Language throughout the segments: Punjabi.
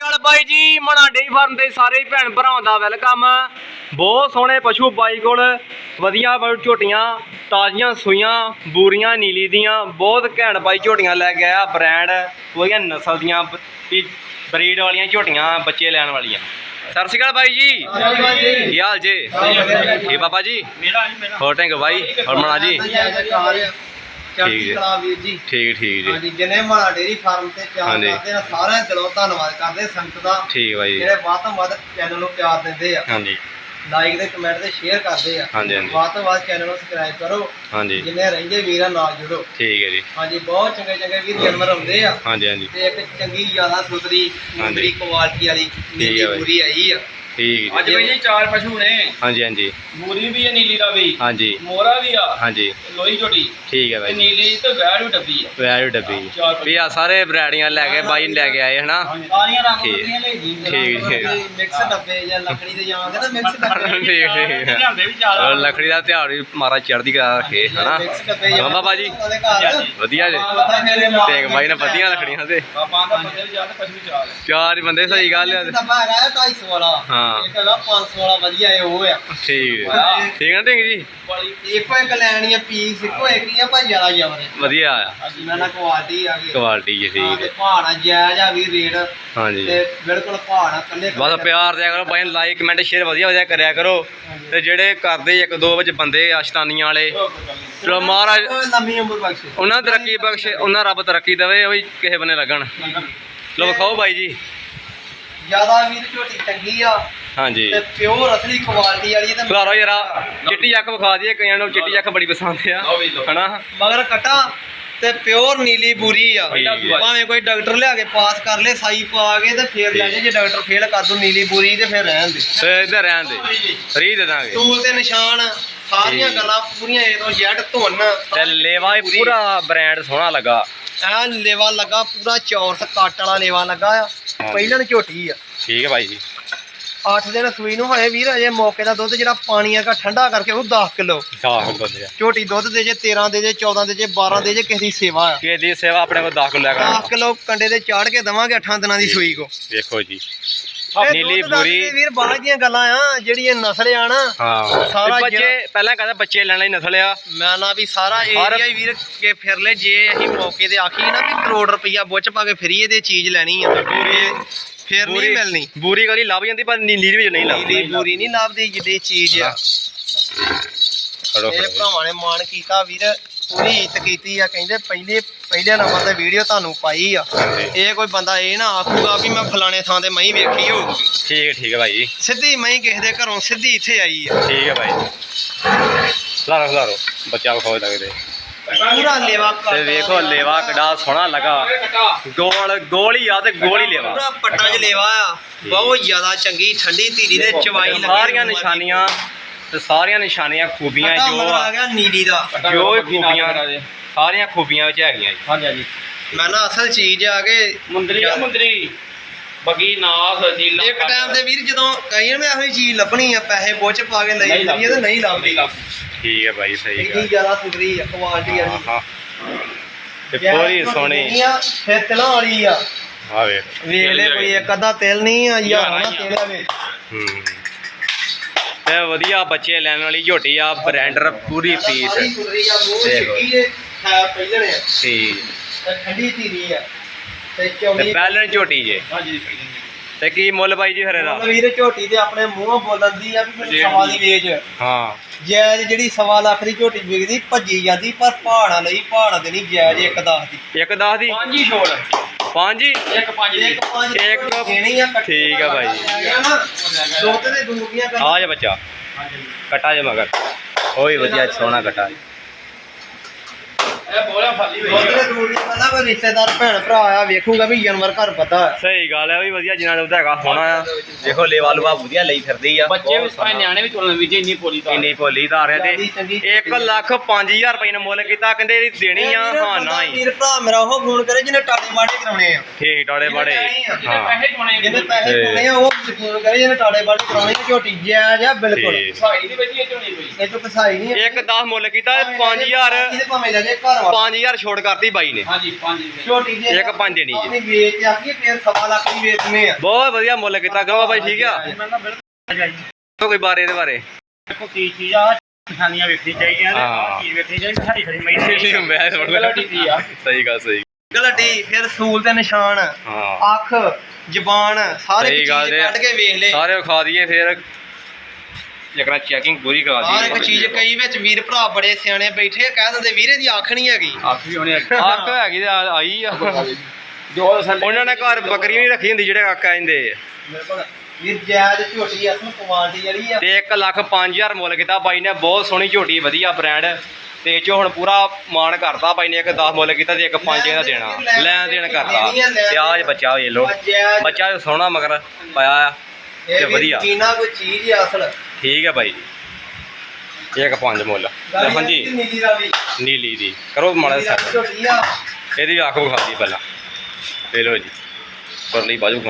ਚਲ ਬਾਈ ਜੀ ਮਣਾ ਡੇਰੀ ਫਾਰਮ ਦੇ ਸਾਰੇ ਭੈਣ ਭਰਾਵਾਂ ਦਾ ਵੈਲਕਮ। ਬਹੁਤ ਸੋਹਣੇ ਪਸ਼ੂ ਬਾਈ ਕੋਲ ਵਧੀਆ ਝੋਟੀਆਂ ਤਾਜ਼ੀਆਂ ਸੂਈਆਂ ਬੂਰੀਆਂ ਨੀਲੀ ਦੀਆਂ ਬਹੁਤ ਘੈਂਟ ਬਾਈ ਝੋਟੀਆਂ ਲੈ ਕੇ ਆਇਆ ਬ੍ਰਾਂਡ ਵਧੀਆ ਨਸਲ ਦੀਆਂ ਬਰੀਡ ਵਾਲੀਆਂ ਝੋਟੀਆਂ ਬੱਚੇ ਲੈਣ ਵਾਲੀਆਂ। ਸਤਿ ਸ਼੍ਰੀ ਅਕਾਲ ਬਾਈ ਜੀ। ਕੀ ਹਾਲ ਜੀ? ਠੀਕ ਬਾਬਾ ਜੀ? ਹੋਰ ਟੈਂਕ ਬਾਈ ਹੋਰ ਮਣਾ ਜੀ? ਚੜ੍ਹਦੀ ਠੀਕ ਹੈ। ਕਲਾ ਵੀਰ ਜੀ। ਠੀਕ ਠੀਕ ਜੀ। ਹਾਂਜੀ ਜਿਨੇ ਮਾਲਾ ਡੇਰੀ ਫਾਰਮ ਤੇ ਪਿਆਰ ਹਾਂਜੀ। ਕਰਦੇ ਨੇ ਸਾਰਿਆਂ ਦਿਲੋਂ ਧੰਨਵਾਦ ਕਰਦੇ ਸੰਗਤ ਦਾ। ਠੀਕ ਬਾਈ ਜੀ। ਜਿਹੜੇ ਵੱਧ ਤੋਂ ਵੱਧ ਚੈਨਲ ਨੂੰ ਪਿਆਰ ਦਿੰਦੇ ਆ। ਹਾਂਜੀ। ਲਾਈਕ ਤੇ ਕਮੈਂਟ ਤੇ ਸ਼ੇਅਰ ਕਰਦੇ ਆ। ਹਾਂਜੀ, ਹਾਂਜੀ। ਵੱਧ ਤੋਂ ਵੱਧ ਚੈਨਲ ਨੂੰ ਸਬਸਕ੍ਰਾਈਬ ਕਰੋ। ਹਾਂਜੀ। ਜਿੰਨੇ ਰਹਿੰਦੇ ਵੀਰਾਂ ਨਾਲ ਜੁੜੋ। ਠੀਕ ਹੈ ਜੀ। ਹਾਂਜੀ ਬਹੁਤ ਚੰਗੇ ਚੰਗੇ ਵੀਰ ਜਾਨਵਰ ਆਉਂਦੇ ਆ। ਹਾਂਜੀ ਹਾਂਜੀ। ਤੇ ਇੱਕ ਚੰਗੀ ਜ਼ਿਆਦਾ ਸੁਥਰੀ ਮੁੰਦਰੀ ਕੁਆਲਿਟੀ ਵਾਲੀ ਨੀਲੀ ਬਾਈ। ਪੂਰੀ ਆਈ ਆ। ਠੀਕ ਅੱਜ ਜੀ ਬਈ ਜੀ ਚਾਰ ਪਸ਼ੂ ਨੇ। ਹਾਂਜੀ ਹਾਂਜੀ। ਮੂਰੀ ਵੀ ਹੈ ਨੀਲੀ ਦਾ ਵੀ। ਹਾਂਜੀ। ਮੋਰਾ ਵੀ ਆ। ਹਾਂਜੀ। ਝੋਟੀ ਠੀਕ ਹੈ ਤੇ ਬਾਈ ਨੀਲੀ ਤੇ ਵੈੜ ਵੀ ਡੱਬੀ ਆ। ਵੈਰੀ ਡੱਬੀ। ਚਾਰ ਪਸ਼ੂ। ਵੀ ਆ ਸਾਰੇ ਬਰੈੜੀਆਂ ਲੈ ਕੇ ਬਾਈ ਲੈ ਕੇ ਆਏ ਹਨਾ? ਸਾਰੀਆਂ ਰੰਗ ਠੀਕ। ਬਰੰਗੀਆਂ ਲੈ ਜੀ ਠੀਕ, ਠੀਕ। ਮਿਕਸ ਡੱਬੇ ਜਾਂ ਲੱਕੜੀ ਦੇ ਜਾਂਦੇ ਨਾ ਮਿਕਸ ਡੱਬੇ। ਠੀਕ ਠੀਕ। ਲਿਆਂਦੇ ਵੀ ਚਾਰ। ਔਰ ਲੱਕੜੀ ਦਾ ਤਿਉਹਾਰ ਵੀ ਮਾਰਾ ਚੜ੍ਹਦੀ ਕਰਾ ਰੱਖੇ ਹਨਾ? ਮਿਕਸ ਡੱਬੇ ਹਾਂ ਬਾਬਾ ਜੀ ਉਹਦੇ ਘਰ। ਵਧੀਆ ਜੀ। ਤੇ ਬਾਈ ਨੇ ਵਧੀਆ ਲੱਕੜੀਆਂ ਤੇ। ਬਾਬਾ ਦਾ ਬੰਦੇ ਵੀ ਚਾਰ ਤੇ ਪਸ਼ੂ ਵੀ ਚਾਰ। ਆ। ਚਾਰ ਹੀ ਬੰਦੇ ਸਹੀ ਗੱਲ ਆ ਡੱਬਾ ਹੈਗਾ 250 ਵਾਲਾ। ਹਾਂ। ਇੱਕ ਹੈਗਾ 500 ਵਾਲਾ ਵਧੀਆ ਇਹ ਉਹ ਆ। ਠੀਕ। ਹੈ। ਠੀਕ ਹੈ ਨਾ ਢਿੰਗ ਜੀ? ਬੜੀ ਇੱਕੋ ਇੱਕ ਲੈਣੀ ਆ ਪੀਸ ਇੱਕੋ ਇੱਕ ਹੀ ਆ ਭਾਈ ਜ਼ਿਆਦਾ ਜਮਰੇ ਵਧੀਆ ਆ। ਮੈਂ ਨਾ ਕੁਆਲਿਟੀ ਆ ਗਈ। ਕੁਆਲਿਟੀ ਜੀ ਹਾਂ, ਠੀਕ ਤੇ ਹੈ ਪਹਾੜਾ ਜਾਇਜ਼ ਆ ਵੀ ਰੇਟ ਹਾਂਜੀ। ਤੇ ਬਿਲਕੁਲ ਪਹਾੜਾ ਕੱਲੇ ਬਸ ਪਿਆਰ ਦਿਆ ਕਰੋ ਬਾਈ ਲਾਈਕ ਕਮੈਂਟ ਸ਼ੇਅਰ ਵਧੀਆ ਵਧੀਆ ਕਰਿਆ ਕਰੋ। ਤੇ ਜਿਹੜੇ ਕਰਦੇ ਇੱਕ ਦੋ ਵਿੱਚ ਬੰਦੇ ਆਸ਼ਤਾਨੀਆਂ ਵਾਲੇ। ਚਲੋ ਮਹਾਰਾਜ ਲੰਮੀ ਉਮਰ ਬਖਸ਼ੇ। ਉਹਨਾਂ ਤਰੱਕੀ ਬਖਸ਼ ਉਹਨਾਂ ਰੱਬ ਤਰੱਕੀ ਦੇਵੇ ਉਹ ਵੀ ਕਿਸੇ ਬੰਨੇ ਲੱਗਣ। ਲੋ ਵਿਖਾਓ ਬਾਈ ਜੀ। ਜ਼ਿਆਦਾ ਵੀਰ ਝੋਟੀ ਚੰਗੀ ਆ। ਹਾਂਜੀ। ਤੇ ਪਿਓਰ ਅਸਲੀ ਕੁਆਲਿਟੀ ਵਾਲੀ ਤੇ ਖਲਾਰੋ ਯਾਰਾ ਚਿੱਟੀ ਅੱਖ ਵਿਖਾ ਦਈਏ ਕਈਆਂ ਨੂੰ ਚਿੱਟੀ ਅੱਖ ਬੜੀ ਪਸੰਦ ਆ। ਹਨਾ? ਮਗਰ ਕਟਾ ਤੇ ਪਿਓਰ ਨੀਲੀ ਬੂਰੀ ਆ। ਭਾਵੇਂ ਕੋਈ ਡਾਕਟਰ ਲਿਆ ਕੇ ਪਾਸ ਕਰ ਲੇ ਸਾਈ ਪਾ ਕੇ ਤੇ ਫੇਰ ਲੈ ਜੇ ਜੇ ਡਾਕਟਰ ਫੇਲ ਕਰ ਦੂ ਨੀਲੀ ਬੂਰੀ ਤੇ ਫੇਰ ਰਹਿਣ ਦੇ। ਤੇ ਇੱਧਰ ਰਹਿਣ ਦੇ। ਫਰੀ ਦੇ ਦਾਂਗੇ। ਟੂਲ ਤੇ ਨਿਸ਼ਾਨ ਸਾਰੀਆਂ। ਗੱਲਾਂ ਪੂਰੀਆਂ ਏ ਤੋਂ ਜੈਡ ਧੁੰਨ। ਤੇ ਲੇਵਾ ਵੀ ਪੂਰਾ ਬ੍ਰਾਂਡ ਸੋਹਣਾ ਲੱਗਾ। ਐ ਲੇਵਾ ਲੱਗਾ ਪੂਰਾ ਚੌਰਸ ਕੱਟ ਵਾਲਾ ਲੇਵਾ ਲੱਗਾ ਆ। ਪਹਿਲਣ ਝੋਟੀ ਆ। ਠੀਕ ਹੈ ਬਾਈ ਜੀ। 8 ਦਿਨ ਸੂਈ ਨੂੰ ਹੋਏ ਵੀਰ ਅਜੇ ਮੌਕੇ ਦਾ ਦੁੱਧ ਜਿਹੜਾ ਪਾਣੀ ਹੈਗਾ ਠੰਡਾ ਕਰਕੇ ਉਹ 10 ਕਿਲੋ। ਆਹ ਬੰਦੇ ਆ। ਝੋਟੀ ਦੁੱਧ ਦੇ ਜੇ 13 ਦੇ ਜੇ 14 ਦੇ ਜੇ 12 ਦੇ ਜੇ ਕਿਸੇ ਦੀ ਸੇਵਾ ਆ। ਕਿ ਦੀ ਸੇਵਾ ਆਪਣੇ ਕੋਲ ਦਾਖਲ ਲੈ 10 ਕਰ ਕਿਲੋ ਕੰਡੇ ਦੇ ਚਾੜ ਕੇ ਦਵਾਂਗੇ 8 ਦਿਨਾਂ ਦੀ ਸੂਈ ਕੋ। ਦੇਖੋ ਜੀ। ਇਹ ਨੀਲੀ ਦੁੱਧ ਬੂਰੀ ਵੀਰ ਬਾਹਰ ਦੀਆਂ ਗੱਲਾਂ ਆ ਜਿਹੜੀ ਇਹ ਨਸਲ ਆ ਨਾ ਹਾਂ। ਸਾਰਾ ਤੇ ਬੱਚੇ ਜਿਹੜਾ- ਪਹਿਲਾਂ ਕਹਿੰਦਾ ਬੱਚੇ ਲੈਣ ਲਈ ਨਸਲ ਆ। ਮੈਂ ਨਾ ਵੀ ਸਾਰਾ ਹਰ- ਏਰੀਆ ਹੀ ਵੀਰ ਕੇ ਫਿਰ ਲੈ ਜੇ ਅਸੀਂ ਮੌਕੇ ਤੇ ਆਖੀ ਨਾ ਵੀ ਕਰੋੜ ਰੁਪਈਆ ਬੁੱਚ ਪਾ ਕੇ ਫਰੀ ਇਹਦੇ ਚੀਜ਼ ਲੈਣੀ ਆ ਫਿਰ ਨਹੀਂ ਬੂਰੀ- ਮਿਲਣੀ। ਬੂਰੀ ਗਲੀ ਲੱਭ ਜਾਂਦੀ ਪਰ ਨੀਲੀ ਦੇ ਵਿੱਚ ਨਹੀਂ ਨੀਲੀ ਲੱਭਦੀ ਪੂਰੀ ਨਹੀਂ ਲੱਭਦੀ ਜਿੱਦੀ ਚੀਜ਼ ਆ। ਖੜੋ ਇਹ ਭਰਾਵਾਂ ਨੇ ਮਾਣ ਕੀਤਾ ਵੀਰ। ਪੂਰੀ ਇੱਜ਼ਤ ਕੀਤੀ ਆ ਕਹਿੰਦੇ ਪਹਿਲੇ ਪਹਿਲੇ ਨੰਬਰ ਤੇ ਵੀਡੀਓ ਤੁਹਾਨੂੰ ਪਾਈ ਆ। ਇਹ ਕੋਈ ਬੰਦਾ ਇਹ ਨਾ ਆਖੂਗਾ ਵੀ ਮੈਂ ਫਲਾਣੇ ਥਾਂ ਤੇ ਮਹੀਂ ਵੇਖੀ ਹੋਊਗੀ। ਠੀਕ ਹੈ ਠੀਕ ਹੈ ਭਾਈ। ਸਿੱਧੀ ਮਹੀਂ ਕਿਸੇ ਦੇ ਘਰੋਂ ਸਿੱਧੀ ਇੱਥੇ ਆਈ ਆ। ਠੀਕ ਹੈ ਭਾਈ। ਲਾਰੋ ਲਾਰੋ ਬੱਚਾ ਵਿਖਾਓ ਲੱਗਦੇ ਪੂਰਾ ਲੇਵਾ ਕੱਟ ਤੇ ਵੇਖੋ ਲੇਵਾ ਕਿੱਡਾ ਸੋਹਣਾ ਲੱਗਾ। ਗੋਲ ਗੋਲ ਆ ਤੇ ਗੋਲ ਲੇਵਾ। ਪੂਰਾ ਪੱਟਾਂ 'ਚ ਲੇਵਾ ਆ। ਬਹੁਤ ਜ਼ਿਆਦਾ ਚੰਗੀ ਠੰਡੀ ਧੀਰੀ ਦੇ ਚਵਾਈ ਲੱਗੀ ਸਾਰੀਆਂ ਨਿਸ਼ਾਨੀਆਂ ਤੇ ਸਾਰੀਆਂ ਨਿਸ਼ਾਨੀਆਂ ਖੂਬੀਆਂ ਪੱਟਾ ਜੋ ਮਗਰ ਆ ਆ ਗਿਆ ਨੀਲੀ ਦਾ। ਜੋ ਇਹ ਖੂਬੀਆਂ ਸਾਰੀਆਂ ਖੂਬੀਆਂ ਵਿੱਚ ਹੈਗੀਆਂ ਜੀ। ਹਾਂਜੀ ਹਾਂਜੀ। ਮੈਂ ਨਾ ਅਸਲ ਚੀਜ਼ ਆ ਕੇ ਮੁੰਦਰੀ ਆ ਮੁੰਦਰੀ। ਬਗੀ ਨਾਸ ਨੀਲਾ ਇੱਕ ਟਾਈਮ ਤੇ ਵੀਰ ਜਦੋਂ ਕਈ ਮੈਂ ਇਹੋ ਜਿਹੀ ਚੀਜ਼ ਲੱਭਣੀ ਆ ਪੈਸੇ ਬੁੱਚ ਪਾ ਕੇ ਲਈ ਨਹੀਂ ਜਾਂਦੀ ਆ ਤੇ ਨਹੀਂ ਲੱਭਦੀ। ਠੀਕ ਹੈ ਭਾਈ ਸਹੀ ਇੰਨੀ ਗੱਲ ਜ਼ਿਆਦਾ ਸੁਧਰੀ ਆ ਕੁਆਲਿਟੀ ਵਾਲੀ ਹਾਂ ਤੇ ਪੂਰੀ ਸੋਹਣੀ। ਫਿਰ ਤਿਲਾਂ ਵਾਲੀ ਆ। ਆ ਵੇਖ। ਵੇਖ ਲੈ ਕੋਈ ਇੱਕ ਅੱਧਾ ਤਿਲ ਨਹੀਂ ਆ ਯਾਰ ਨਾ ਤਿਲ ਆ ਵੇ ਹੂੰ। ਤੇ ਵਧੀਆ ਬੱਚੇ ਲੈਣ ਵਾਲੀ ਝੋਟੀ ਆ ਬ੍ਰੈਂਡਰ ਪੂਰੀ ਪੀਸ। ਦੇਖੋ। ਠੀਕ। ਤੇ ਠੰਡੀ ਧੀਰੀ ਆ। ਤੇ ਤੇ ਚੌੜੀ ਪਹਿਲਣ ਝੋਟੀ ਜੇ। ਹਾਂਜੀ ਤੇ ਕੀ ਮੁੱਲ ਬਾਈ ਜੀ ਫਿਰ ਇਹਦਾ? ਵੀਰ ਝੋਟੀ ਤੇ ਆਪਣੇ ਮੂੰਹੋਂ ਬੋਲਣ ਦੀ ਆ ਵੀ ਮੈਨੂੰ ਸਵਾ ਦੀ। ਵੇਚ। ਹਾਂ। ਜਾਇਜ਼ ਜਿਹੜੀ ਸਵਾ ਲੱਖ ਦੀ ਝੋਟੀ ਵਿਕਦੀ ਭੱਜੀ ਜਾਂਦੀ ਪਰ ਪਹਾੜਾਂ ਲਈ ਪਹਾੜਾਂ ਦੇ ਨਹੀਂ ਜਾਇਜ਼ ਇੱਕ ਦਸ ਦੀ। ਇੱਕ 10 ਦੀ? ਪੰਜ ਹੀ ਛੋੜ। ਪੰਜ ਹੀ ਇੱਕ ਪੰਜ ਦੀ ਇੱਕ ਪੰਜ ਇੱਕ ਦੇਣੀ ਆ ਠੀਕ ਆ ਬਾਈ। ਦੋ ਤੇ ਦੇ ਦੂਰੀਆਂ ਕਰ ਆ ਜਾ ਬੱਚਾ। ਕਟਾ ਜੇ ਮਗਰ। ਓਏ ਵਧੀਆ ਸੋਹਣਾ ਕਟਾ। ਇਹ ਬੋਲਿਆ ਫਾਲੀ ਦੋ ਤੇ ਦੂਰੀਆਂ ਪਹਿਲਾਂ ਕੋਈ ਰਿਸ਼ਤੇਦਾਰ ਭੈਣ ਭਰਾ ਆ ਵੇਖੂਗਾ ਵੀ ਜਾਨਵਰ ਘਰ ਪਤਾ ਹੈ। ਸਹੀ ਗੱਲ ਹੈ ਵੀ ਵਧੀਆ ਜਿੰਨਾ ਦੁੱਧ ਹੈਗਾ ਸੋਹਣਾ ਆ। ਦੇਖੋ ਲੇਵਾ ਲੂਆ ਵਧੀਆ ਲਈ ਫਿਰਦੀ ਆ। ਬੱਚੇ ਵੀ ਸੋਹਣਾ। ਨਿਆਣੇ ਵੀ ਚੋਲਣ ਵੀ ਜੇ ਇੰਨੀ ਪੋਲੀ ਤਾਂ। ਇੰਨੀ ਭੋਲੀ ਧਾਰਿਆ ਜਿਆਦੀ ਤੇ ਚੰਗੀ 1 ਲੱਖ 5000 ਰੁਪਏ ਨੇ ਮੁੱਲ ਕੀਤਾ ਕਹਿੰਦੇ ਇਹਦੀ ਦੇਣੀ ਆ ਹਾਂ ਨਾ ਹੀ ਵੀਰ ਭਰਾ ਮੇਰਾ ਉਹ ਫੋਨ ਕਰੇ ਜਿਹਨੇ ਟਾੜੇ ਮਾੜੇ ਕਰਾਉਣੇ ਆ। ਠੀਕ ਟਾੜੇ ਬੜੇ। ਜਿਹਨੇ ਹਾਂ। ਪੈਸੇ ਚੋਣੇ ਜਿਹਨੇ ਪੈਸੇ ਤੇ- ਪਾਉਣੇ ਆ ਉਹ ਫੋਨ ਕਰੇ ਜਿਹਨੇ ਟਾੜੇ ਮਾੜੇ ਕਰਾਉਣੇ ਆ ਝੋਟੀ ਜਾਇਜ਼ ਆ ਬਿਲਕੁਲ। ਸਾਈ ਦੀ ਵਧੀਆ ਝੋਣੀ ਕੋਈ ਇਹ ਤੋਂ ਕਸਾਈ ਨਹੀਂ ਇੱਕ 10 ਮੁੱਲ ਕੀਤਾ 5000 ਇਹਦੇ ਭਾਵੇਂ ਲੈ ਜੇ ਘਰ ਵਾ 5000 ਛੋਟ ਕਰਤੀ ਬਾਈ ਨੇ। ਹਾਂਜੀ 5 ਦੇ ਝੋਟੀ ਦੇ ਇੱਕ ਪੰਜ ਦੇਣੀ ਜੀ। ਆਪਣੀ ਵੇਚ ਆਖੀਏ ਫਿਰ ਸਵਾ ਲੱਖ ਦੀ ਵੇਚਨੇ ਆ। ਬਹੁਤ ਵਧੀਆ ਮੁੱਲ ਕੀਤਾ ਗਾ ਬਾਈ ਠੀਕ ਆ? ਮੈਂ ਨਾ ਬਿਲਕੁਲ ਕੋਈ ਬਾਰੇ ਇਹਦੇ ਬਾਰੇ। ਦੇਖੋ ਕੀ ਚੀਜ਼ ਆ ਨਿਸ਼ਾਨੀਆਂ ਵੇਖਣੀ ਚਾਹੀਦੀਆਂ ਨੇ ਹਾਂ। ਆਹ ਚੀਜ਼ ਵੇਖਣੀ ਚਾਹੀਦੀ ਸਾਰੀ ਖੜੀ ਮਈ ਮੈਂ ਗਲਤੀ ਦੀ ਆ। ਸਹੀ ਗੱਲ ਸਹੀ। ਗਲਟੀ ਫਿਰ ਸੂਲ ਤੇ ਨਿਸ਼ਾਨ ਹਾਂ। ਅੱਖ ਜ਼ਬਾਨ ਸਾਰੇ ਸਹੀ ਗੱਲ ਚੀਜ਼ ਜੇ। ਕੱਢ ਕੇ ਵੇਖ ਲੈ ਸਾਰੇ ਖਾ ਦਈਏ ਫਿਰ ਜਕਰਾ ਚੈਕਿੰਗ ਪੂਰੀ ਕਰਾ ਹਰ ਦਈਏ। ਇੱਕ ਚੀਜ਼ ਕਈ ਵਿੱਚ ਵੀਰ ਭਰਾ ਬੜੇ ਸਿਆਣੇ ਬੈਠੇ ਆ, ਕਹਿ ਦਿੰਦੇ ਵੀਰੇ ਦੀ ਅੱਖ ਨਹੀਂ ਹੈਗੀ। ਅੱਖ ਵੀ ਹੋਣੀ ਅੱਖ ਹੈਗੀ ਤੇ ਆਈ ਆ। ਜੋ ਅਸਲ ਉਹਨਾਂ ਨੇ ਘਰ ਬੱਕਰੀ ਨਹੀਂ ਰੱਖੀ ਹੁੰਦੀ ਜਿਹੜੇ ਅੱਖ ਆਂਦੇ ਬਿਲਕੁਲ। ਵੀਰ ਜਾਇਜ਼ ਝੋਟੀ ਅਸਲ ਕੁਆਲਿਟੀ ਜਿਹੜੀ ਆ। ਤੇ 1 ਲੱਖ 5000 ਮੁੱਲ ਕੀਤਾ ਬਾਈ ਨੇ ਬਹੁਤ ਸੋਹਣੀ ਝੋਟੀ ਵਧੀਆ ਬ੍ਰਾਂਡ ਤੇ ਇਹ 'ਚੋਂ ਹੁਣ ਪੂਰਾ ਮਾਣ ਕਰਤਾ ਬਾਈ ਨੇ ਇੱਕ 10 ਮੁੱਲ ਕੀਤਾ ਤੇ ਇੱਕ 5 ਦਾ ਦੇਣਾ ਲੈਣ ਦੇਣ ਕਰਤਾ। ਤੇ ਆਹ ਬੱਚਾ ਵੇ ਲੋ ਬੱਚਾ ਸੋਹਣਾ ਮਗਰ ਪਾਇਆ ਆ। ਇਹ ਤੇ ਵਧੀਆ। ਕੀਨਾ ਕੋਈ ਚੀਜ਼ ਆ ਅਸਲ ਠੀਕ ਹੈ ਬਾਈ ਜੀ। ਇੱਕ 5 ਮੁੱਲ। ਤੇ ਹਾਂਜੀ। ਨੀਲੀ ਦਾ ਵੀ ਨੀਲੀ ਦੀ। ਕਰੋ ਮਾੜਾ ਜਿਹਾ ਇਹਦੀ ਵੀ ਅੱਖ ਵਿਖਾ ਦੀ ਪਹਿਲਾਂ। ਲੋ ਜੀ। ਕਰ ਲਈ ਬਾਜੂ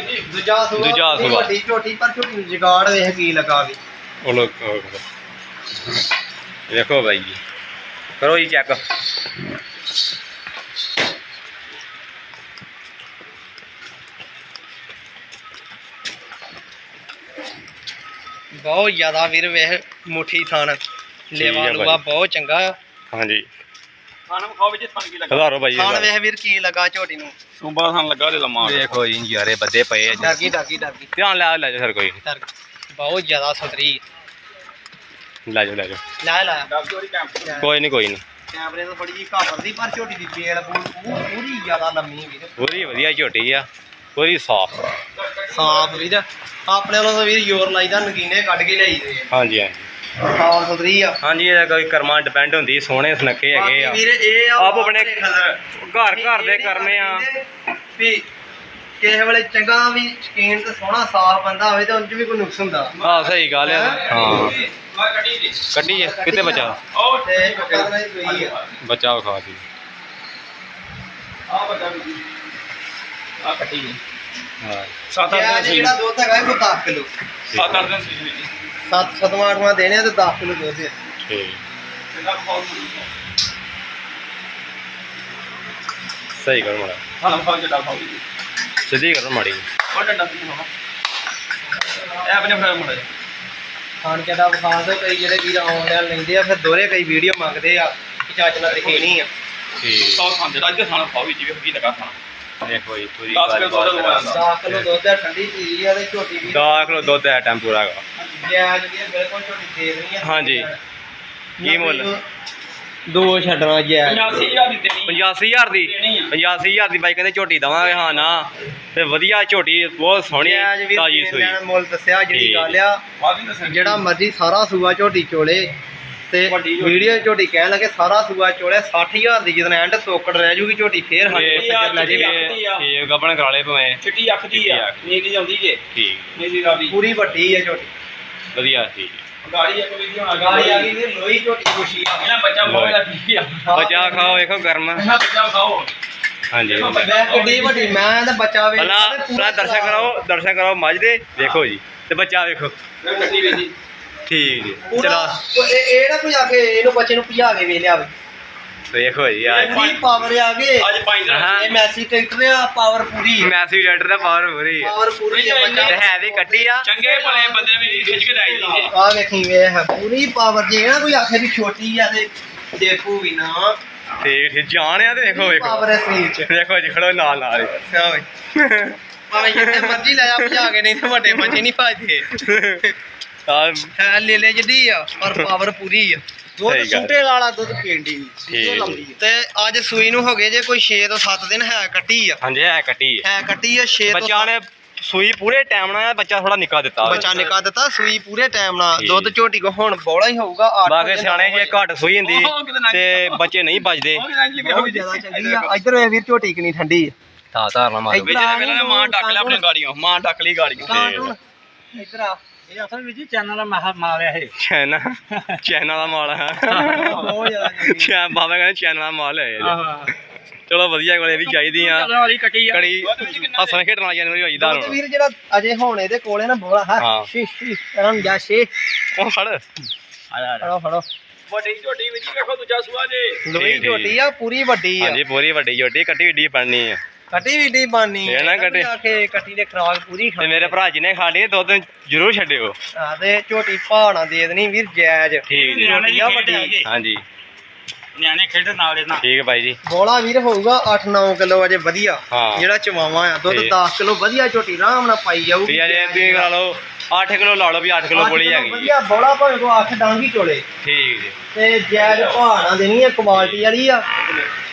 ਜੀ। ਦੂਜਾ ਸੂਆ ਦੂਜਾ ਸੂਆ। ਵੱਡੀ ਝੋਟੀ ਪਰ ਝੋਟੀ ਨੂੰ ਜਗਾੜ ਵੇਖ ਕੀ ਲਗਾ ਵੀ ਉਹ ਲੋ। ਦੇਖੋ ਬਾਈ ਜੀ। ਕਰੋ ਜੀ ਚੈੱਕ। ਬਹੁਤ ਜ਼ਿਆਦਾ ਵੀਰ ਵੇਖ ਮੁੱਠੀ ਥਾਨ। ਲੇਵਾ ਲੂਆ। ਬਹੁਤ ਚੰਗਾ। ਆ ਹਾਂਜੀ ਖਾਣਾ ਖਾਓ ਵਿੱਚ ਥਣ ਕੀ ਲੱਗਾ? ਹਜ਼ਾਰੋ ਬਾਈ ਥਾਨ ਵੇਖ ਵੀਰ ਕੀ ਲੱਗਾ ਝੋਟੀ ਨੂੰ। ਸੂਬਾ ਥਣ ਲੱਗਾ ਤੇ ਲੰਮਾ। ਦੇਖੋ ਜੀ ਯਾਰੇ ਬੱਦੇ ਪਏ ਆ ਜੀ। ਡਾਗੀ ਡਾਗੀ ਡਾਗੀ ਧਿਆਨ ਲੈ ਲੈ ਜਾ ਸਰ ਕੋਈ ਬਹੁਤ ਜ਼ਿਆਦਾ ਸੁਥਰੀ ਲੈ ਜਾ ਲੈ ਜਾ ਲੈ ਲੈ। ਕੋਈ ਨਹੀਂ ਕੋਈ ਨਹੀਂ। ਕੈਮਰੇ ਤੋਂ ਥੋੜੀ ਜਿਹੀ ਘਾਪਰਦੀ ਪਰ ਝੋਟੀ ਦੀ ਬੇਲ ਬੂਲ ਪੂ- ਪੂਰੀ ਜ਼ਿਆਦਾ ਲੰਮੀ ਵੀਰ। ਪੂਰੀ ਵਧੀਆ ਝੋਟੀ ਆ। ਪੂਰੀ ਸਾਫ਼। ਸਾਫ਼ ਵੀਰ ਆਪਣੇ ਵੱਲੋਂ ਤਾਂ ਵੀਰ ਜ਼ੋਰ ਲਾਈਦਾ ਨਗੀਨੇ ਕੱਢ ਕੇ ਲਿਆਈਦੇ ਹਾਂਜੀ ਹਾਂਜੀ। ਆ ਸਾਫ਼ ਸੁਥਰੀ ਆ। ਹਾਂਜੀ ਇਹ ਕੋਈ ਕਰਮਾਂ ਡਿਪੈਂਡ ਹੁੰਦੀ ਸੋਹਣੇ ਸੁਨੱਖੇ ਹੈਗੇ ਆ। ਵੀਰ ਇਹ ਆ ਆਪ ਆਪਣੇ ਘਰ ਘਰ ਦੇ ਕਰਨੇ ਆ। ਵੀ ਕਿਸੇ ਵੇਲੇ ਚੰਗਾ ਵੀ ਸ਼ਕੀਨ ਤੇ ਸੋਹਣਾ ਸਾਫ਼ ਬੰਦਾ ਹੋਵੇ ਤੇ ਉਹਨਾਂ 'ਚ ਵੀ ਕੋਈ ਨੁਕਸ ਹੁੰਦਾ। ਹਾਂ ਸਹੀ ਗੱਲ ਆ। ਹਾਂ? ਕੱਢੀ ਆ ਬੱਚਾ। ਹੀ ਸਹੀ ਆ। ਬੱਚਾ ਵਿਖਾ ਦੀ ਆ ਬੱਚਾ ਵੀ ਆ ਕੱਢੀ ਸੱਤ ਤੇ ਅੱਠ ਅੱਜ ਦਿਨ ਜਿਹੜਾ ਦੁੱਧ ਹੈਗਾ ਇਹ ਕੋਈ 10 ਕਿਲੋ। ਸੱਤ ਅੱਠ ਦਿਨ ਸੀ ਜੀ। ਸੱਤ ਸਤਵਾਂ ਅੱਠਵਾਂ ਦੇਣੇ ਆ ਤੇ 10 ਕਿਲੋ ਦੁੱਧ ਆ ਠੀਕ। ਸਹੀ ਕਰੋ ਮਾੜਾ। ਖਾਣਾ ਖਾਓ ਜਿਹੜਾ ਖਾਓ ਜੀ ਸਿੱਧੀ ਕਰੋ ਮਾੜੀ। ਉਹ ਡੰਡਾ ਸੀ ਹੋਣਾ ਇਹ ਆਪਣੇ ਫਰਮ ਮੁੰਡੇ। ਖਾਣ ਕੇ ਦਾ ਵਿਖਾ ਦਿਓ ਕਈ ਜਿਹੜੇ ਵੀਰ ਆਨਲਾਈਨ ਲੈਂਦੇ ਆ ਫਿਰ ਦੋਰੇ ਕਈ ਵੀਡੀਓ ਮੰਗਦੇ ਆ ਕਿ ਚੱਜ ਨਾਲ ਦਿਖੇ ਨਹੀਂ ਆ। ਠੀਕ। ਸੌ ਖਾਂਦੇ ਅੱਜ ਖਾਣਾ ਖਾਓ ਜੀ ਵੀ ਕੀ ਲਗਾ ਖਾਣਾ। ਦੇਖੋ ਜੀ ਪੂਰੀ ਦਸ ਕਿਲੋ ਦੁੱਧ ਲਵਾਇਆ। 10 ਕਿਲੋ ਦੁੱਧ ਆ ਠੰਡੀ ਚੀਜ਼ ਆ ਤੇ ਝੋਟੀ ਵੀ। 10 ਕਿਲੋ ਦੁੱਧ ਹੈ ਟਾਈਮ ਪੂਰਾ ਹੈਗਾ। ਜਾਇਜ਼ ਵੀ ਆ, ਬਿਲਕੁਲ ਝੋਟੀ ਦੇ ਰਹੀ ਆ ਹਾਂਜੀ। ਕੀ ਮੁੱਲ? ਦੋ ਛੱਡਣਾ ਜਾਇਜ਼ 85000 ਦੀ ਦੇਣੀ 85000 ਦੀ? ਦੇਣੀ ਆ। 85000 ਦੀ ਬਾਈ ਕਹਿੰਦੇ ਝੋਟੀ ਦਵਾਂਗੇ ਹਾਂ ਨਾ। ਤੇ ਵਧੀਆ ਝੋਟੀ ਬਹੁਤ ਸੋਹਣੀ ਵੀ ਤਾਜੀ ਸੂਈ। ਲੈਣ ਮੁੱਲ ਦੱਸਿਆ ਜਿਹੜੀ ਠੀਕ। ਗੱਲ ਆ ਵਾਦੀ ਦੱਸਣ ਜਿਹੜਾ ਮਰਜ਼ੀ ਸਾਰਾ ਸੂਆ ਝੋਟੀ ਚੋਲੇ। ਤੇ। ਵੀਡੀਓ ਝੋਟੀ। ਕਹਿਣ ਲੱਗੇ ਸਾਰਾ ਸੂਆ ਚੋਲੇ 60000 ਦੀ ਜਦੋਂ ਐਂਡ ਸੋਕੜ ਰਹਿ ਜੂਗੀ ਝੋਟੀ ਫੇਰ ਸੱਜਰ ਲੈ ਜਿਹੜੀ ਜਾਏਗਾ ਆ। ਠੀਕ ਗੱਬਣ ਕਰਾ ਲਏ ਭਾਵੇਂ। ਚਿੱਟੀ ਅੱਖ ਦੀ ਆ। ਨੀਲੀ ਆਉਂਦੀ ਜੇ। ਠੀਕ। ਨੀਲੀ ਰਾਵੀ। ਵਧੀਆ ਪੂਰੀ ਵੱਡੀ ਹੈ ਝੋਟੀ। ਵਧੀਆ ਠੀਕ। ਗਾੜੀ ਇੱਕ ਵੀਡੀਓ ਆ ਗਾੜੀ ਆ ਗਈ ਵੀਰ ਲੋਈ ਝੋਟੀ ਖੁਸ਼ੀ ਆ। ਇਹਨਾਂ ਬੱਚਾ ਬਹੁਤ ਦਾ ਕੀ ਆ। ਬੱਚਾ ਖਾਓ ਵੇਖੋ ਗਰਮ। ਇਹਨਾਂ ਬੱਚਾ ਖਾਓ। ਹਾਂਜੀ। ਕਿੱਡੀ ਵੱਡੀ ਮੈਂ ਤਾਂ ਬੱਚਾ ਵੇਖ ਪਹਿਲਾਂ ਪਹਿਲਾਂ ਦਰਸ਼ਨ ਕਰੋ ਦਰਸ਼ਨ ਕਰੋ ਮੱਝ ਦੇ ਵੇਖੋ ਜੀ। ਤੇ ਬੱਚਾ ਵੇਖੋ। ਠੀਕ ਜੀ। ਪੂਰਾ ਚਲੋ। ਇਹ ਇਹ ਨਾ ਕੋਈ ਆ ਕੇ ਇਹਨੂੰ ਬੱਚੇ ਨੂੰ ਭਜਾ ਕੇ ਵੇਖ ਲਿਆਵੇ ਵੇਖੋ ਜੀ ਆ ਪੂਰੀ ਪਾਵਰ ਆ ਗਏ ਅੱਜ ਪੰਜ ਦਿਨ ਹਾਂ। ਇਹ ਮੈਸੀ ਟਰੈਕਟਰ ਆ ਪਾਵਰ ਪੂਰੀ ਮੈਸੀ ਡਾਕਟਰ ਦਾ ਪਾਵਰ ਪੂਰੀ ਹੈ ਪਾਵਰ ਪੂਰੀ ਆ ਤੇ ਬੱਚਾ ਹੈ ਵੀ ਕੱਟੀ ਆ। ਚੰਗੇ ਭਲੇ ਬੰਦੇ ਵੀ ਖਿੱਚ ਕੇ ਲਾਈ ਦੀ ਆ ਵੇਖੀ ਵੇਖ ਪੂਰੀ ਪਾਵਰ ਜੇ ਨਾ ਕੋਈ ਆਖੇ ਵੀ ਛੋਟੀ ਆ ਤੇ ਦੇਖੂ ਵੀ ਨਾ। ਠੀਕ ਠੀਕ ਜਾਣ ਆ ਤੇ ਵੇਖੋ ਵੇਖੋ। ਪਾਵਰ ਹੈ ਸਰੀਰ ਚ। ਵੇਖੋ ਜੀ ਖੜੋ ਨਾਲ ਨਾਲ ਹੀ। ਆ ਵੇ ਭਾਵੇਂ ਜਿੱਥੇ ਮਰਜ਼ੀ ਲੈ ਜਾ ਭਜਾ ਕੇ ਨਹੀਂ ਤੇ ਵੱਡੇ ਬੱਚੇ ਨਹੀਂ ਭਜਦੇ। ਆ ਹੈ ਲੈ ਲੈ ਜੱਡੀ ਆ ਪਰ ਪਾਵਰ ਪੂਰੀ ਆ। ਦੁੱਧ ਸਹੀ ਗੱਲ। ਸੁੰਟੇ ਵਾਲਾ ਦੁੱਧ ਪੀਂਦੀ ਨਹੀਂ ਠੀਕ ਲੰਬੀ ਆ। ਤੇ ਅੱਜ ਸੂਈ ਨੂੰ ਹੋ ਗਏ ਜੇ ਕੋਈ 6 ਤੋਂ 7 ਦਿਨ ਹੈ ਕੱਟੀ ਆ। ਹਾਂਜੀ ਹੈ ਕੱਟੀ ਹੈ ਹੈ ਕੱਟੀ ਆ 6 ਤੋਂ ਬੱਚਾ ਨੇ ਸੂਈ ਪੂਰੇ ਟਾਈਮ ਨਾਲ ਬੱਚਾ ਥੋੜਾ ਨਿੱਕਾ ਦਿੱਤਾ। ਬੱਚਾ ਨਿਕਾ ਦਿੱਤਾ ਸੂਈ ਪੂਰੇ ਟਾਈਮ ਨਾਲ। ਠੀਕ। ਦੁੱਧ ਝੋਟੀ ਕੋ ਹੁਣ ਬੋਲਾ ਹੀ ਹੋਊਗਾ ਅੱਠ ਬਾਕੀ ਵਜੇ ਸਿਆਣੇ ਜੇ ਘੱਟ ਸੂਈ ਹੁੰਦੀ ਨਾ ਤੇ ਬੱਚੇ ਨਹੀਂ ਬਚਦੇ। ਬਹੁਤ ਜ਼ਿਆਦਾ ਚੰਗੀ ਆ। ਇੱਧਰ ਇਹ ਵੀਰ ਝੋਟੀ ਕਿੰਨੀ ਠੰਡੀ ਆ। ਤਾਂ ਧਾਰਨਾ ਮਾਰੋ ਆ ਪਹਿਲਾਂ ਮਾਂ ਡੱਕ ਲਿਆ ਆਪਣੀ ਗਾੜੀਆਂ ਮਾਂ ਡੱਕ ਲਈ ਗਾੜੀਆਂ। ਇੱਧਰ ਆ। ਇਹ ਅਸਲ ਵਿੱਚ ਚੈਨਲ ਦਾ ਮਹਾ ਮਾਰਿਆ ਇਹ। ਚੈਨਾ ਚੈਨਾ ਦਾ ਮਾਲ ਹੈ ਬਹੁਤ ਜ਼ਿਆਦਾ ਚੰਗੀ। ਚੈ ਬਾਬਾ ਕਹਿੰਦੇ ਚੈਨਾ ਦਾ ਮਾਲ ਹੈ ਇਹ। ਚਲੋ ਵਧੀਆ ਕੋਲੇ ਵੀ ਚਾਹੀਦੀ ਆ। ਵਾਲੀ ਕੱਟੀ ਆ। ਕੜੀ ਹੱਸਣ ਖੇਡਣ ਵਾਲੀ ਜਾਨਵਰ ਹੋਈ ਦਾ ਵੀਰ ਜਿਹੜਾ ਅਜੇ ਹੁਣ ਇਹਦੇ ਕੋਲੇ ਨਾ ਬੋਲਾ ਹੈ। ਹਾਂ। ਸ਼ੀ ਸ਼ੀ ਰੰਗ ਜਾ ਸ਼ੇ ਉਹ ਫੜ। ਫੜੋ ਫੜੋ। ਵੱਡੀ ਝੋਟੀ ਵਿੱਚ ਵੇਖੋ ਦੂਜਾ ਸੂਆ ਜੇ। ਲੋਈ ਠੀਕ। ਝੋਟੀ ਆ ਪੂਰੀ ਵੱਡੀ ਆ। ਹਾਂਜੀ ਪੂਰੀ ਵੱਡੀ ਝੋਟੀ ਕੱਟੀ ਬਣਨੀ ਆ। ਕੱਟੀ ਵੀ ਡੀ ਬਾਨੀ ਇਹ ਨਾ ਕੱਟੀ। ਆਖੇ ਕੱਟੀ ਦੇ ਖਰਾਕ ਪੂਰੀ ਤੇ ਮੇਰੇ ਭਰਾ ਜੀ ਨੇ ਖਾਣੀ ਦੋ ਦਿਨ ਜ਼ਰੂਰ ਛੱਡਿਓ। ਆ ਤੇ ਝੋਟੀ ਭਾਣਾ ਦੇ ਦੇਣੀ ਵੀਰ ਜਾਇਜ਼। ਠੀਕ ਜੀ। ਝੋਟੀ ਆ ਵੱਡੀ। ਹਾਂਜੀ। ਨਿਆਣੇ ਖੇਡਣ ਨਾਲ ਇਹਨਾਂ। ਠੀਕ ਹੈ ਭਾਈ ਜੀ। ਬੋਲਾ ਵੀਰ ਹੋਊਗਾ 8-9 ਕਿਲੋ ਅਜੇ ਵਧੀਆ। ਹਾਂ। ਜਿਹੜਾ ਚਵਾਵਾ ਆ ਦੁੱਧ ਠੀਕ। 10 ਕਿਲੋ ਵਧੀਆ ਝੋਟੀ ਆਰਾਮ ਨਾਲ ਪਾਈ ਜਾਊਗੀ। ਤੇ ਅਜੇ ਤੁਸੀਂ ਲਾ ਲਓ 8 ਕਿਲੋ ਲਾ ਲਓ ਵੀ 8 ਕਿਲੋ ਅੱਠ ਬੋਲੀ ਹੈਗੀ। ਜੀ ਵਧੀਆ ਬੋਲਾ ਭਾਵੇਂ ਕੋ 8 ਡਾਂਗੀ ਚੋਲੇ ਠੀਕ ਜੀ। ਤੇ ਜਾਇਜ਼ ਭਾਣਾ ਦੇਣੀ ਆ ਕੁਆਲਿਟੀ ਵਾਲੀ ਆ।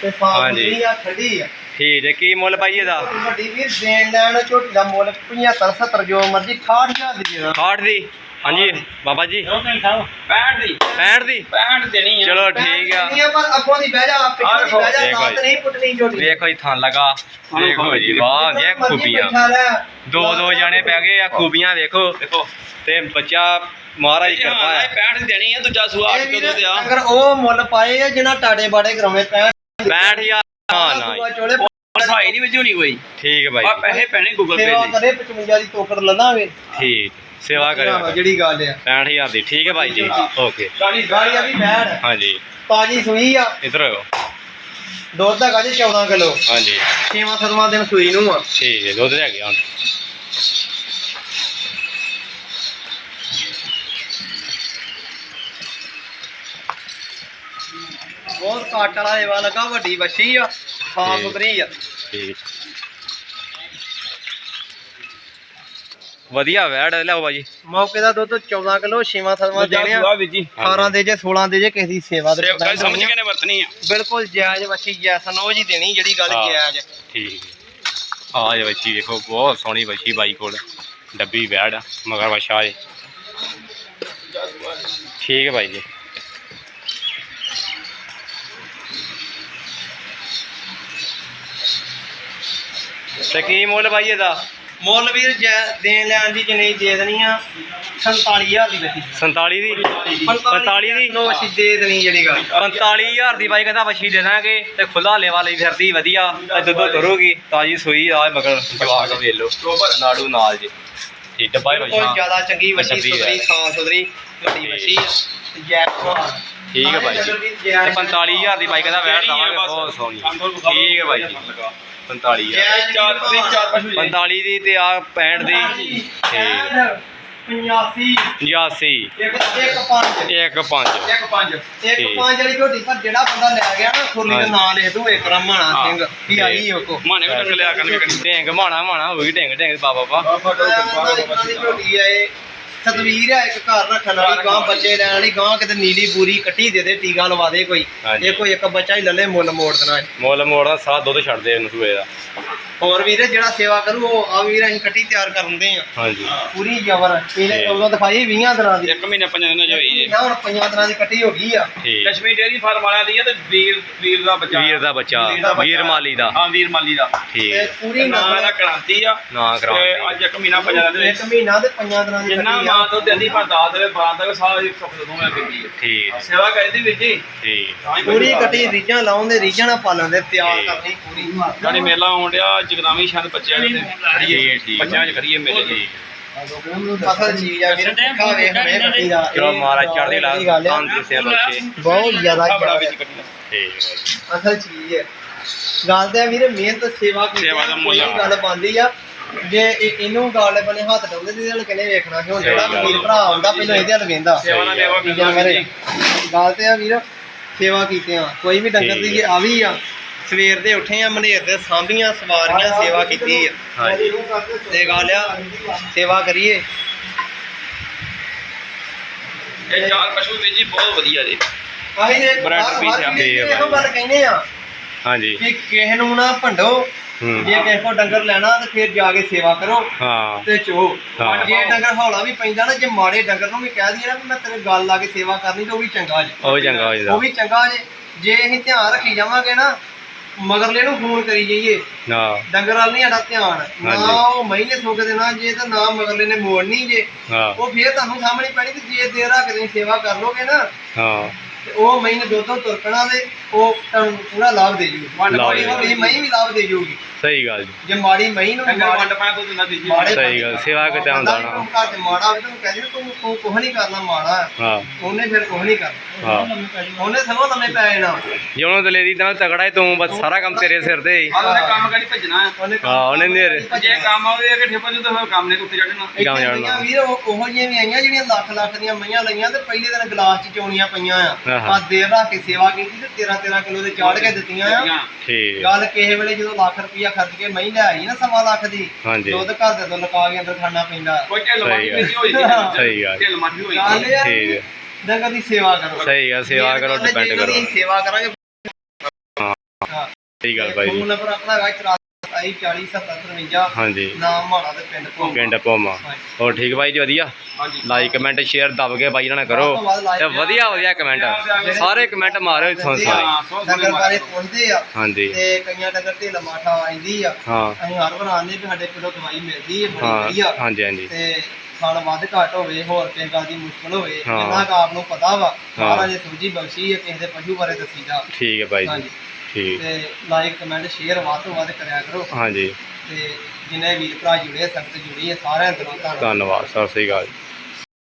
ਤੇ ਸਾਫ਼ ਹਾਂਜੀ। ਸੁਥਰੀ ਆ ਠੰਡੀ ਆ। ਠੀਕ ਜੇ ਕੀ ਮੁੱਲ ਪਾਈਏ ਦਾ? ਵੱਡੀ ਵੀਰ ਦੇਣ ਲੈਣ ਝੋਟੀ ਦਾ ਮੁੱਲ 75 70 ਜੋ ਮਰਜ਼ੀ 68000 ਦੀ ਦੇਣਾ। 60 ਦੀ? ਹਾਂਜੀ ਬਾਬਾ ਜੀ। ਉਹ ਨਹੀਂ ਖਾਓ। 65 ਦੀ। 65 ਦੀ। 65 ਦੇਣੀ ਆ। ਚਲੋ ਠੀਕ ਆ। ਨਹੀਂ ਪਰ ਅੱਗੋਂ ਦੀ ਬਹਿ ਜਾ ਪਿੱਛੋਂ ਦੀ ਬਹਿ ਜਾ ਦੇਖੋ ਨਹੀਂ ਪੁੱਟਣੀ ਝੋਟੀ ਵੇਖੋ ਜੀ ਥਾਂ ਲਗਾ। ਵੇਖੋ ਜੀ ਵਾਹ ਇਹ ਖੂਬੀਆਂ। ਦੋ ਦੋ ਜਾਣੇ ਪੈ ਗਏ ਆ ਖੂਬੀਆਂ ਵੇਖੋ ਦੇਖੋ। ਤੇ ਬੱਚਾ ਮਹਾਰਾਜ ਦੀ ਕਿਰਪਾ ਹੈ 65 ਦੀ ਦੇਣੀ ਆ ਦੂਜਾ ਸੂਆ 8 ਕਿਲੋ ਦੇ ਆ। ਅਗਰ ਉਹ ਮੁੱਲ ਪਾਏ ਆ ਜਿਹਨਾਂ ਟਾੜੇ ਬਾੜੇ ਕਰਾਉਣੇ ਪੈਣ 65000 ਹਾਂ ਨਾ ਜੀ। ਚੋਲੇ ਭਾਈ ਨਹੀਂ ਨਹੀਂ ਕੋਈ। ਠੀਕ ਹੈ ਆ ਭਾਈ ਪੈਸੇ ਪੈਣੇ ਗੂਗਲ ਪੇ ਸੇਵਾ ਦੇ। ਕਰੇ 55 ਦੀ ਟੋਕਰ ਲਦਾਂਗੇ। ਠੀਕ ਸੇਵਾ ਕਰਿਓ ਜਿਹੜੀ ਗੱਲ ਆ। 65000 ਦੀ। ਠੀਕ ਹੈ ਭਾਈ ਜੀ। ਓਕੇ। ਗਾੜੀ ਗਾੜੀ ਆ ਵੀ ਬੈੜ ਹਾਂਜੀ। ਤਾਜੀ ਸੂਈ ਆ। ਇਧਰ ਆਓ ਦੁੱਧ ਦਾ ਗਾਜੀ 14 ਕਿਲੋ। ਹਾਂਜੀ। 6ਵਾਂ 7ਵਾਂ ਦਿਨ ਸੂਈ ਨੂੰ ਆ। ਠੀਕ ਹੈ ਦੁੱਧ ਲੈ ਗਿਆ ਹੁਣ ਬਹੁਤ ਕਾਟ ਵਾਲਾ ਏਵਾ ਲੱਗਾ ਵੱਡੀ ਵੱਛੀ ਆ। ਸਾਫ਼। ਸੁਥਰੀ ਆ। ਠੀਕ। ਵਧੀਆ ਵੈੜ ਲਿਆਓ ਭਾਜੀ ਮੌਕੇ ਦਾ ਦੁੱਧ 14 ਕਿਲੋ 6ਵਾਂ 7ਵਾਂ ਦੂਜਾ ਦੇਣੇ ਆ ਸੂਆ ਵੀ ਜੀ। 18 ਦੇ ਜੇ 16 ਦੇ ਜੇ ਕਿਸੇ ਦੀ ਸੇਵਾ ਦੇ ਸਮਝ ਕੇ ਨੇ ਵਰਤਣੀ ਆ? ਬਿਲਕੁਲ ਜਾਇਜ਼ ਵੱਛੀ ਜੈਸਨ ਉਹ ਜੀ ਦੇਣੀ ਜਿਹੜੀ ਗੱਲ। ਜਾਇਜ਼ ਠੀਕ। ਆ ਜੇ ਬੱਚੀ ਵੇਖੋ ਬਹੁਤ ਸੋਹਣੀ ਬੱਚੀ ਬਾਈ ਕੋਲ ਡੱਬੀ ਵੈੜ ਮਗਰ ਵਛਾ ਏ ਠੀਕ ਹੈ ਭਾਈ ਜੀ। ਤੇ ਕੀ ਮੁੱਲ ਭਾਈ ਇਹਦਾ? ਮੁੱਲ ਵੀਰ ਜੈ- ਦੇਣ ਲੈਣ ਦੀ ਜਿੰਨੀ ਦੇ ਦੇਣੀ ਆ 47000 ਦੀ ਵੱਛੀ 47 ਦੀ? 45 ਦੀ? ਨੋ ਵੱਛੀ ਦੇ ਦੇਣੀ ਜਿਹੜੀ ਗੱਲ। 45000 ਦੀ ਬਾਈ ਕਹਿੰਦਾ ਵੱਛੀ ਦੇ ਦਾਂਗੇ ਤੇ ਖੁੱਲਾ ਲੇਵਾ ਲਈ ਫਿਰਦੀ ਵਧੀਆ। ਤੇ ਦੁੱਧ ਤੁਰੂਗੀ ਤਾਜੀ ਸੂਈ ਆ ਮਗਰ ਜਵਾਕ ਵੇਖ ਲਓ। ਨਾੜੂ ਨਾਲ ਜੀ। ਠੀਕ ਡੱਬਾ ਹੀ ਕੋਈ ਵੱਛਾ। ਜ਼ਿਆਦਾ ਚੰਗੀ ਵੱਛੀ ਡੱਬੀ ਸੁਥਰੀ ਹੈ। ਸਾਫ਼ ਸੁਥਰੀ ਵੱਡੀ ਆ। ਤੇ ਜਾਇਜ਼ ਭਾਅ। ਠੀਕ ਹੈ ਭਾਈ ਜੀ। ਸਾਰੇ ਤੇ ਜਾਇਜ਼- 45000 ਦੀ ਬਾਈ ਕਹਿੰਦਾ ਵੈਟ ਦਵਾਂਗੇ ਬਹੁਤ ਸੋਹਣੀ। ਠੀਕ ਹੈ ਭਾਈ ਜੀ। 45000 ਜਾਇਜ਼ ਚਾਰ ਤਿੰਨ ਚਾਰ ਪਸ਼ੂ ਜੀ 45 ਦੀ ਤੇ ਆ 65 ਦੀ। ਠੀਕ 85 85 ਇੱਕ ਇੱਕ ਪੰਜ। 1 5 ਇੱਕ ਪੰਜ। ਇੱਕ ਠੀਕ। ਪੰਜ ਵਾਲੀ ਝੋਟੀ ਪਰ ਜਿਹੜਾ ਬੰਦਾ ਲੈ ਗਿਆ ਨਾ ਖੁਰਲੀ ਦਾ ਹਾਂਜੀ। ਨਾਂ ਲਿਖ ਦੂ ਇੱਕ ਰਮਾਣਾ ਹਾਂ। ਸਿੰਘ। ਕੀ ਆਈ ਉਹ ਕੋ? ਮਾਨੇ ਵੀ ਟੰਗ ਲਿਆ ਕਰਨਗੇ। ਕਣੀ ਢੇਂਗ ਮਾਣਾ ਮਾਣਾ ਹੋਈ ਢੇਂਗ ਢੇਂਗ ਬਾਬਾ ਬਾ ਦੀ ਝੋਟੀ ਆ ਇਹ। ਸਤਵੀਰ ਆ ਇੱਕ ਘਰ ਰੱਖਣ ਵਾਲੀ ਗਾਂ ਬੱਚੇ ਲੈਣ ਵਾਲੀ ਗਾਂ ਕਿਤੇ ਨੀਲੀ ਪੂਰੀ ਕੱਟੀ ਦੇ ਦੇ ਟੀਕਾ ਲਵਾ ਦੇ ਕੋਈ। ਹਾਂਜੀ। ਇਹ ਕੋਈ ਇੱਕ ਬੱਚਾ ਹੀ ਲੱਲੇ ਮੁੱਲ ਮੋੜ ਦੇਣਾ ਹੈ। ਮੁੱਲ ਮੋੜਦਾ ਸਾਹ ਦੁੱਧ ਛੱਡ ਦੇ ਇਹਨੂੰ ਸੂਏ ਦਾ। ਹੋਰ ਵੀਰੇ ਜਿਹੜਾ ਸੇਵਾ ਕਰੂ ਉਹ ਆ ਵੀਰ ਅਸੀਂ ਕੱਟੀ ਤਿਆਰ ਕਰ ਦਿੰਦੇ ਆ ਹਾਂਜੀ। ਪੂਰੀ ਜਬਰ। ਇਹਨੇ ਠੀਕ। ਉਦੋਂ ਦਿਖਾਈ 20 ਦਿਨਾਂ ਦੀ। ਇੱਕ ਮਹੀਨੇ ਪੰਜਾਂ ਦਿਨਾਂ ਚ ਹੋਈ ਜੀ। ਨਾ ਹੁਣ ਪੰਜਾਂ ਦਿਨਾਂ ਦੀ ਕੱਟੀ ਹੋ ਗਈ ਆ। ਠੀਕ। ਲక్ష్ਮੀ ਡੇਰੀ ਫਾਰਮ ਵਾਲਿਆਂ ਦੀ ਆ ਤੇ ਵੀਰ ਵੀਰ ਦਾ ਬੱਚਾ। ਵੀਰ ਦਾ ਬੱਚਾ ਵੀਰ ਦਾ ਬੱਚਾ। ਵੀਰ ਮਾਲੀ ਦਾ। ਹਾਂ ਵੀਰ ਮਾਲੀ ਦਾ। ਠੀਕ। ਤੇ ਪੂਰੀ ਨਾਮ ਨਸਲ ਇਹਦਾ ਕ੍ਰਾਂਤੀ ਆ। ਨਾ ਤੇ ਕਰਾਉਂਦੇ ਅੱਜ ਇੱਕ ਮਹੀਨਾ ਪੰਜਾਂ ਦਿਨਾਂ ਦੇ ਇੱਕ ਮਹੀਨਾ ਤੇ ਪੰਜਾਂ ਦਿਨਾਂ ਦੀ ਜਿੰਨਾ ਕੱਟੀ ਮਾਂ ਤੋਂ ਦਿੰਦੀ ਪਰ ਦਾਦ ਦੇਵੇ ਬਾਰਾਂ ਤੱਕ ਸਾਰਾ ਸੁੱਖ ਦੋਵੇਂ ਪੈਂਦੀ ਹੈ। ਠੀਕ। ਸੇਵਾ ਕਰਦੀ ਵੀਰ ਜੀ ਠੀਕ। ਤਾਂ ਹੀ ਪੂਰੀ ਬੱਚਾ। ਕੱਟੀ ਰੀਝਾਂ ਲਾਉਂਦੇ ਰੀਝਾਂ ਨਾਲ ਪਾਲਣ ਦੇ ਤਿਆਰ। ਕਰਨੀ ਪੂਰੀ। ਗਾੜੀ ਮੇਲਾ ਆਉਣ ਡਿਆ ਜਗਰਾਵੀ ਸ਼ਾਇਦ ਬੱਚਿਆਂ ਦੇ ਕਰੀਏ। ਠੀਕ, ਠੀਕ। ਬੱਚਿਆਂ 'ਚ ਕਰੀਏ ਮੇਲੇ ਜੀ ਅਸਲ ਚੀਜ਼ ਆ ਵੀਰ ਪੱਕਾ ਵੇਖ ਹਮੇ ਕੱਟੀ ਦਾ ਚਲੋ ਮਹਾਰਾਜ ਚੜ੍ਹਦੀ ਲਾ ਆ। ਤੰਦਰੁਸਤੀਆਂ ਬਖਸ਼ੇ ਬਹੁਤ ਜ਼ਿਆਦਾ ਆ ਬੜਾ ਵਿੱਚ ਕੱਟੀ ਦਾ ਠੀਕ। ਅਸਲ ਚੀਜ਼ ਹੈ ਗੱਲ ਤੇ ਆ ਵੀਰੇ ਮਿਹਨਤ ਸੇਵਾ ਕੀਤੀ ਸੇਵਾ ਦਾ ਮੁੱਲ ਆ। ਗੱਲ ਬੰਦੀ ਆ। ਜੇ ਇਹ- ਇਹਨੂੰ ਗਾਲੇ ਬਨੇ ਹੱਥ ਡਾਉਂਦੇ ਤੇ ਇਹਦੇ ਕਿਨੇ ਵੇਖਣਾ? ਕਿ ਹੁਣ ਜਿਹੜਾ ਵੀਰ ਭਰਾ ਆਉਂਦਾ ਪਹਿਲਾਂ ਇਹਦੇ ਹੱਥ ਵੇਂਦਾ ਸੇਵਾ ਨਾਲ ਮਿਲਦਾ ਗੱਲ ਤੇ ਆ ਵੀਰ ਸੇਵਾ ਕੀਤੇ ਆ। ਕੋਈ ਵੀ ਡੰਗਰ ਦੀ ਜੇ ਆ। ਵੀ ਆ। ਸਵੇਰ ਦੇ ਉੱਠੇ ਆ ਮਨੇਰ ਦੇ ਸਾਂਭੀਆਂ ਸਵਾਰੀਆਂ ਸੇਵਾ ਕੀਤੀ ਆ। ਹਾਂਜੀ। ਤੇ ਗੱਲ ਆ ਸੇਵਾ ਕਰੀਏ। ਇਹ ਚਾਰ ਪਸ਼ੂ ਵੀਰ ਜੀ ਬਹੁਤ ਵਧੀਆ ਜੀ। ਆਹੀ ਨੇ ਬਰਾਡਰ ਪੀਸ ਆ। ਇਹੋ ਗੱਲ ਕਹਿੰਦੇ ਆ ਹਾਂਜੀ। ਕਿ ਕਿਸੇ ਨੂੰ ਨਾ ਭੰਡੋ। ਜੇ ਕਿਸੇ ਕੋ ਡੰਗਰ ਲੈਣਾ ਤੇ ਫਿਰ ਜਾ ਕੇ ਸੇਵਾ ਕਰੋ ਹਾਂ। ਤੇ ਚੋ। ਹਾਂ। ਜੇ ਡੰਗਰ ਹੌਲਾ ਵੀ ਪੈਂਦਾ ਨਾ ਜੇ ਮਾੜੇ ਡੰਗਰ ਨੂੰ ਵੀ ਕਹਿ ਦਈਏ ਨਾ ਵੀ ਮੈਂ ਤੇਰੇ ਗੱਲ ਲਾ ਕੇ ਸੇਵਾ ਕਰਨੀ ਤੇ ਉਹ ਵੀ ਚੰਗਾ ਜੇ। ਉਹ ਚੰਗਾ ਹੋ ਜਾਂਦਾ। ਉਹ ਵੀ ਚੰਗਾ ਜੇ। ਜੇ ਅਸੀਂ ਧਿਆਨ ਰੱਖੀ ਜਾਵਾਂਗੇ ਨਾ ਮਗਰਲੇ ਨੂੰ ਫੋਨ ਕਰੀ ਜਾਈਏ। ਨਾ ਡੰਗਰ ਵੱਲ ਨਹੀਂ ਸਾਡਾ ਧਿਆਨ। ਨਾ। ਉਹ ਮਹੀਨੇ ਸੁੱਕ ਦੇਣਾ ਜੇ ਤਾਂ ਨਾ ਮਗਰਲੇ ਨੇ ਮੋੜਨੀ ਜੇ। ਹਾਂ। ਉਹ ਫੇਰ ਤੁਹਾਨੂੰ ਸਾਹਮਣੇ ਪੈਣੀ ਤੇ ਜੇ ਦੇਰ ਰੱਖ ਕੇ ਸੇਵਾ ਕਰ ਲੋਗੇ ਨਾ ਹਾਂ। ਤੇ ਉਹ ਮਹੀਨੇ ਦੁੱਧ ਤੋਂ ਤੁਰਕਣਾ ਤੇ ਉਹ ਤੁਹਾਨੂੰ ਪੂਰਾ ਲਾਭ ਦੇ ਜੂਗੀ। ਲਾਭ ਦੇ ਮਹੀਂ ਵੀ ਲਾਭ ਦੇ ਜੂਗੀ। ਸਹੀ ਗੱਲ ਜੀ ਜੇ ਮਾੜੀ ਮਹੀਂ ਨੂੰ ਡੰਗਰ ਮਾੜੀ ਵੰਡ ਪਾਇਆ ਕੋਈ ਦਿੰਦਾ ਤੀਜੀ ਮਾੜੇ ਸਹੀ ਗੱਲ, ਸੇਵਾ ਕਿਤੇ ਬੰਦਾ ਵੀ ਨਾ। ਘਰ ਮਾੜਾ ਹੋਵੇ ਤੈਨੂੰ ਕਹਿੰਦੇ ਤੂੰ ਤੂੰ ਕੁਝ ਨਹੀਂ ਕਰਨਾ ਮਾੜਾ ਹੈ। ਹਾਂ ਉਹਨੇ ਫਿਰ ਕੁਝ ਨਹੀਂ ਕਰਨਾ ਹਾਂ ਉਹਨੇ ਸਗੋਂ ਲੰਮੇ ਪੈ ਜਾਣਾ ਜੇ ਉਹਨੂੰ ਦਲੇਰੀ ਨਾਲ ਤਗੜਾ ਹੈ ਤੂੰ ਬਸ ਸਾਰਾ ਕੰਮ ਤੇਰੇ ਸਿਰ ਤੇ ਹੀ। ਆਹ ਉਹਨੇ ਕੰਮ ਕਰੀ ਭੱਜਣਾ ਹੈ। ਉਹਨੇ ਹਾਂ, ਉਹਨੇ ਨੇਰੇ। ਜੇ ਕੰਮ ਆਵੇ ਕਿ ਠੇਪਾ ਜੂ ਤਾਂ ਫਿਰ ਕੰਮ ਨੇ ਉੱਤੇ ਚੜਨਾ ਕੰਮ ਕੰਮ ਜਾਣਨਾ। ਜਾਣਨਾ ਵੀਰ ਉਹ ਉਹੋ ਜਿਹੀਆਂ ਵੀ ਆਈਆਂ ਜਿਹੜੀਆਂ ਲੱਖ ਲੱਖ ਦੀਆਂ ਮਈਆਂ ਲਈਆਂ ਤੇ ਪਹਿਲੇ ਦਿਨ ਗਲਾਸ ਚ ਚੋਣੀਆਂ ਪਈਆਂ ਆ ਆਹਾ। ਆ ਦੇਰ ਰੱਖ ਕੇ ਸੇਵਾ ਕੀਤੀ ਤੇ 13 13 ਕਿਲੋ ਦੇ ਚਾੜ ਕੇ ਦਿੱਤੀਆਂ ਆ ਠੀਕ। ਗੱਲ ਕਿਸੇ ਵੇਲੇ ਜਦੋਂ ਲੱਖ ਰੁਪਈਆ ਖਰਚ ਕੇ ਮਹੀਂ ਲੈ ਆਈ ਨਾ ਸਵਾ ਲੱਖ ਦੀ ਹਾਂਜੀ। ਦੁੱਧ ਘਰ ਦੇ ਤੋਂ ਲਕਾ ਕੇ ਅੰਦਰ ਖਾਣਾ ਪੈਂਦਾ। ਕੋਈ ਢਿੱਲ ਸਹੀ ਗੱਲ। ਨਹੀਂ ਹੋਈ ਸਹੀ ਗੱਲ। ਢਿੱਲ ਮਾਰੀ ਹੋਈ। ਗੱਲ ਇਹ ਆ ਠੀਕ ਹੈ। ਡੰਗਰ ਦੀ ਸੇਵਾ ਕਰੋ। ਸਹੀ ਆ ਸੇਵਾ ਕਰੋ ਡਿਪੈਂਡ ਕਰੋ। ਸੇਵਾ ਕਰਾਂਗੇ ਸਹੀ ਗੱਲ ਬਾਈ ਜੀ। ਫੋਨ ਨੰਬਰ ਆਪਣਾ ਹੈਗਾ 84 40 70 53 ਹਾਂਜੀ। ਨਾਮ ਮਾੜਾ ਤੇ ਪਿੰਡ ਭੋਮਾ। ਹੋਰ ਠੀਕ ਬਾਈ ਜੀ ਵਧੀਆ? ਲਾਈਕ ਕਮੈਂਟ ਸ਼ੇਅਰ ਦਬ ਕੇ ਬਾਈ ਨਾਲ ਕਰੋ। ਤੇ ਵਧੀਆ ਵਧੀਆ ਕਮੈਂਟ ਸਾਰੇ ਕਮੈਂਟ ਮਾਰਿਓ ਇੱਥੋਂ ਸਾਰੇ। ਬਾਰੇ ਪੁੱਛਦੇ ਆ। ਹਾਂਜੀ। ਤੇ ਕਈਆਂ ਡੰਗਰ ਤੇ ਲਮਾਠਾ ਆਂਦੀ ਆ। ਹਾਂ। ਅਸੀਂ ਹਰ ਵਾਰ ਆਉਂਦੇ ਵੀ ਸਾਡੇ ਕੋਲੋਂ ਦਵਾਈ ਮਿਲਦੀ ਹੈ ਬੜੀ ਵਧੀਆ। ਹਾਂਜੀ ਹਾਂਜੀ। ਤੇ ਖਾਣ ਵੱਧ ਘੱਟ ਹੋਵੇ ਹੋਰ ਕਿਸੇ ਗੱਲ ਦੀ ਮੁਸ਼ਕਲ ਹੋਵੇ। ਜਿੰਨਾ ਕੁ ਆਪ ਨੂੰ ਪਤਾ ਵਾ। ਮਹਾਰਾਜ ਨੇ ਸੂਝੀ ਬਖਸ਼ੀ ਹੈ ਕਿਸੇ ਦੇ ਪਸ਼ੂ ਬਾਰੇ ਦੱਸੀਦਾ ਠੀਕ ਹੈ ਬਾਈ ਜੀ। ਠੀਕ। ਤੇ ਲਾਈਕ ਕਮੈਂਟ ਸ਼ੇਅਰ ਵੱਧ ਤੋਂ ਵੱਧ ਕਰਿਆ ਕਰੋ। ਹਾਂਜੀ। ਤੇ ਜਿੰਨੇ ਵੀਰ ਭਰਾ ਜੁੜੇ ਸੰਗਤ ਜੁੜੀ ਹੈ ਸਾਰਿਆਂ ਦਾ ਧੰਨਵਾਦ। ਧੰਨਵਾਦ ਸਤਿ ਸ੍ਰੀ ਅਕਾਲ